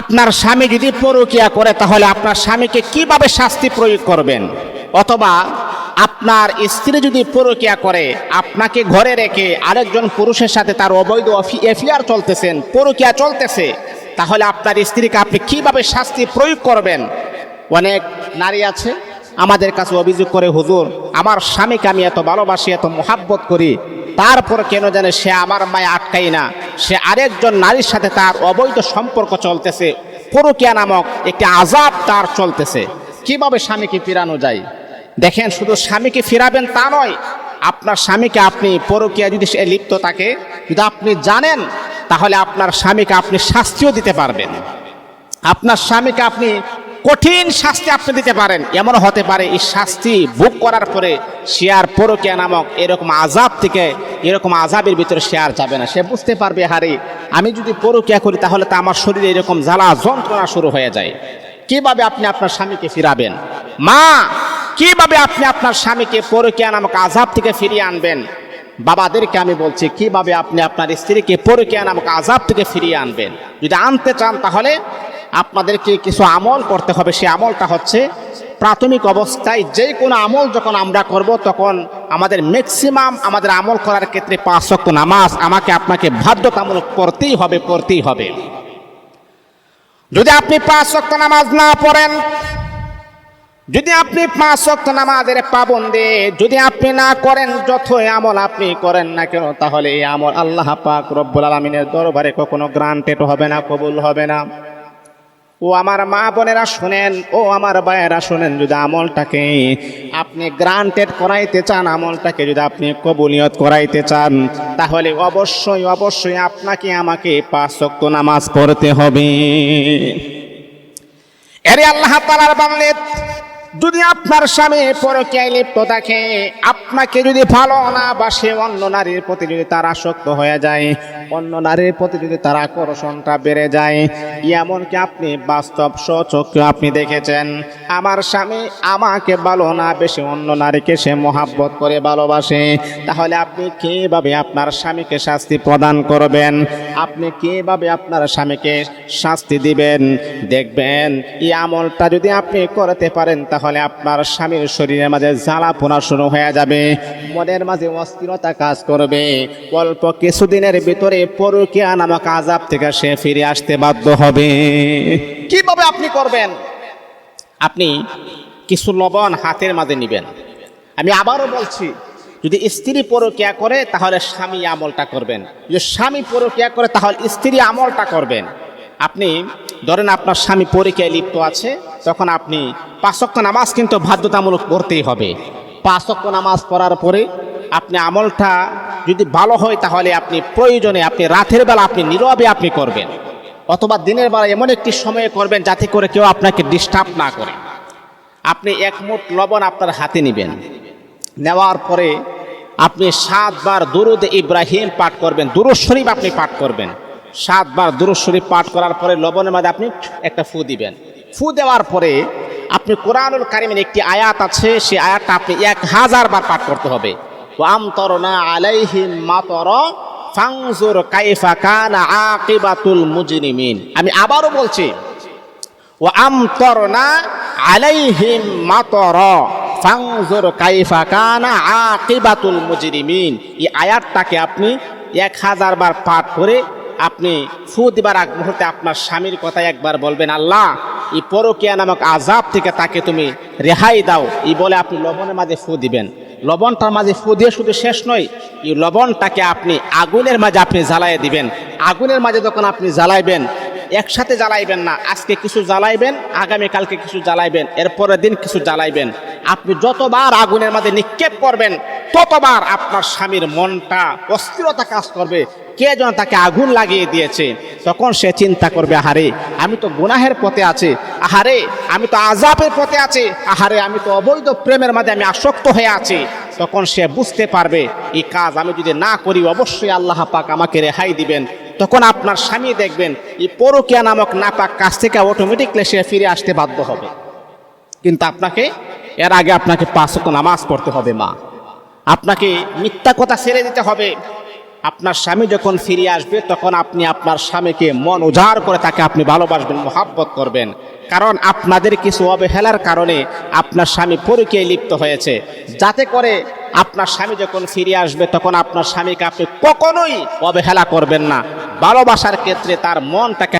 আপনার স্বামী যদি পরকিয়া করে, তাহলে আপনার স্বামীকে কীভাবে শাস্তি প্রয়োগ করবেন? অথবা আপনার স্ত্রী যদি পরকিয়া করে, আপনাকে ঘরে রেখে আরেকজন পুরুষের সাথে তার অবৈধ এফিয়ার চলতেছেন, পরকিয়া চলতেছে, তাহলে আপনার স্ত্রীকে আপনি কীভাবে শাস্তি প্রয়োগ করবেন? অনেক নারী আছে, আমাদের কাছে অভিযোগ করে, হুজুর, আমার স্বামীকে আমি এত ভালোবাসি, এত মোহাব্বত করি, তারপর কেন জানে সে আমার মায়ে আটকাই না? সে আরেকজন নারীর সাথে তার অবৈধ সম্পর্ক চলতেছে। পরকিয়া নামক একটি আজাব তার চলতেছে। কীভাবে স্বামীকে ফিরানো যায়? দেখেন, শুধু স্বামীকে ফিরাবেন তা নয়, আপনার স্বামীকে আপনি পরকিয়া যদি সে লিপ্ত থাকে, যদি আপনি জানেন, তাহলে আপনার স্বামীকে আপনি শাস্তিও দিতে পারবেন। আপনার স্বামীকে আপনি কঠিন শাস্তি আপনি দিতে পারেন। এমন হতে পারে এই শাস্তি ভোগ করার পরে সে আর পরকিয়া নামক এরকম আজাব থেকে এরকম আজাবের ভিতরে সে আর যাবে না। সে বুঝতে পারবে হারে আমি যদি পরকিয়া করি তাহলে তো আমার শরীরে এরকম জ্বালা, যন্ত্রণা শুরু হয়ে যায়। কীভাবে আপনি আপনার স্বামীকে ফিরাবেন? মা, কীভাবে আপনি আপনার স্বামীকে পরকিয়া নামক আজাব থেকে ফিরিয়ে আনবেন? বাবাদেরকে আমি বলছি, কীভাবে আপনি আপনার স্ত্রীকে পরকিয়া নামক আজাব থেকে ফিরিয়ে আনবেন? যদি আনতে চান তাহলে আপনাদেরকে কিছু আমল করতে হবে। সে আমলটা হচ্ছে প্রাথমিক অবস্থায় যে কোনো আমল যখন আমরা করব, তখন আমাদের ম্যাক্সিমাম আমাদের আমল করার ক্ষেত্রে পাঁচ শক্ত নামাজ আমাকে আপনাকে বাধ্যতামূলক করতেই হবে করতেই হবে। যদি আপনি পাঁচ শক্ত নামাজ না পড়েন, যদি আপনি পাঁচ শক্ত নামাজের পাবন্দে যদি আপনি না করেন, যতই আমল আপনি করেন না কেন, তাহলে এই আমল আল্লাহ পাক রব্বুল আলমিনের দরবারে কখনো গ্রান্টেড হবে না, কবুল হবে না। ও আমার মা বোনেরা শোনেন, ও আমার ভাইয়েরা শোনেন যদি আমলটাকে আপনি গ্রান্টেড করাইতে চান, আমলটাকে যদি আপনি কবুলিয়ত করাইতে চান, তাহলে অবশ্যই অবশ্যই আপনাকে, আমাকে পাঁচ শক্ত নামাজ পড়তে হবে। এরে আল্লাহ তালার বাংলে যদি আপনার স্বামী পরকীয়ায় লিপ্ত থাকে, আপনাকে যদি ভালো না বাসে, অন্য নারীর প্রতি যদি তার আসক্ত হয়ে যায়, অন্য নারীর প্রতি যদি তার আকর্ষণটা বেড়ে যায়, এমনকি আপনি বাস্তব সচক্ষে আপনি দেখেছেন, আমার স্বামী আমাকে ভালো না বেশি, অন্য নারীকে সে মহাব্বত করে ভালোবাসে, তাহলে আপনি কীভাবে আপনার স্বামীকে শাস্তি প্রদান করবেন? আপনি কীভাবে আপনার স্বামীকে শাস্তি দিবেন? দেখবেন, এই আমলটা যদি আপনি করতে পারেন, তাহলে আপনার স্বামীর শরীরের মাঝে জ্বালা পোনা শুরু হয়ে যাবে, মনের মাঝে অস্থিরতা কাজ করবে। অল্প কিছুদিনের ভিতরে পরকিয়া নামক আজাব থেকে সে ফিরে আসতে বাধ্য হবে। কীভাবে আপনি করবেন? আপনি কিছু লবণ হাতের মাঝে নেবেন। আমি আবারও বলছি, যদি স্ত্রী পরকিয়া করে, তাহলে স্বামী আমলটা করবেন। যদি স্বামী পরকিয়া করে, তাহলে স্ত্রী আমলটা করবেন। আপনি ধরেন আপনার স্বামী পরীক্ষায় লিপ্ত আছে, তখন আপনি পাঁচক্য নামাজ কিন্তু বাধ্যতামূলক পড়তেই হবে। পাঁচক্য নামাজ পড়ার পরে আপনি আমলটা যদি ভালো হয়, তাহলে আপনি প্রয়োজনে আপনি রাতের বেলা আপনি নীরবে আপনি করবেন, অথবা দিনের বেলা এমন একটি সময়ে করবেন যাতে করে কেউ আপনাকে ডিস্টার্ব না করে। আপনি এক মুঠ লবণ আপনার হাতে নেবেন। নেওয়ার পরে আপনি সাতবার দুরুদ ইব্রাহিম পাঠ করবেন, দুরুদ শরীফ আপনি পাঠ করবেন। সাতবার দুরুদ শরীফ পাঠ করার পরে লবণের মধ্যে আপনি একটা ফু দিবেন। ফু দেওয়ার পরে আপনি কোরআনুল কারিমের একটি আয়াত আছে, সেই আয়াতটা আপনি এক হাজার বার পাঠ করতে হবে। তরনা আলাইহিম কানা আমি আবারও বলছি ও আমতরনা আলাইহিম মাতর ফাংজুর কাইফা কানা এই আয়াতটাকে আপনি এক হাজার বার পাঠ করে আপনি ফু দিবার আগ মুহূর্তে আপনার স্বামীর কথা একবার বলবেন, আল্লাহ, এই পরকিয়া নামক আজাব থেকে তাকে তুমি রেহাই দাও। এই বলে আপনি লবণের মাঝে ফু দিবেন। লবণটার মাঝে ফু দিয়ে শুধু শেষ নয়, এই লবণটাকে আপনি আগুনের মাঝে আপনি জ্বালায় দিবেন। আগুনের মাঝে যখন আপনি জ্বালাইবেন একসাথে জ্বালাইবেন না। আজকে কিছু জ্বালাইবেন আগামীকালকে কিছু জ্বালাইবেন এরপরের দিন কিছু জ্বালাইবেন। আপনি যতবার আগুনের মাঝে নিক্ষেপ করবেন, ততবার আপনার স্বামীর মনটা অস্থিরতা কাজ করবে, কে যেন তাকে আগুন লাগিয়ে দিয়েছে। তখন সে চিন্তা করবে, আহারে, আমি তো গুনাহের পথে আছি, আহারে, আমি তো আজাবের পথে আছি, আহারে, আমি তো অবৈধ প্রেমের মাঝে আমি আসক্ত হয়ে আছি। তখন সে বুঝতে পারবে, এই কাজ আমি যদি না করি, অবশ্যই আল্লাহ পাক আমাকে রেহাই দিবেন। তখন আপনার স্বামী দেখবেন, এই পরকিয়া নামক নাপাক কাছ থেকে অটোমেটিকলি সে ফিরে আসতে বাধ্য হবে। কিন্তু আপনাকে, এর আগে আপনাকে পাঁচ ওয়াক্ত নামাজ পড়তে হবে, মা। আপনাকে মিথ্যা কথা ছেড়ে দিতে হবে। আপনার স্বামী যখন ফিরে আসবে, তখন আপনি আপনার স্বামীকে মন উজাড় করে তাকে আপনি ভালোবাসবেন, মোহাব্বত করবেন। কারণ আপনাদের কিছু অবহেলার কারণে আপনার স্বামী পরকীয়ায় লিপ্ত হয়েছে। যাতে করে আপনার স্বামী যখন ফিরে আসবে, তখন আপনার স্বামীকে আপনি কখনোই অবহেলা করবেন না। ভালোবাসার ক্ষেত্রে তার মনটাকে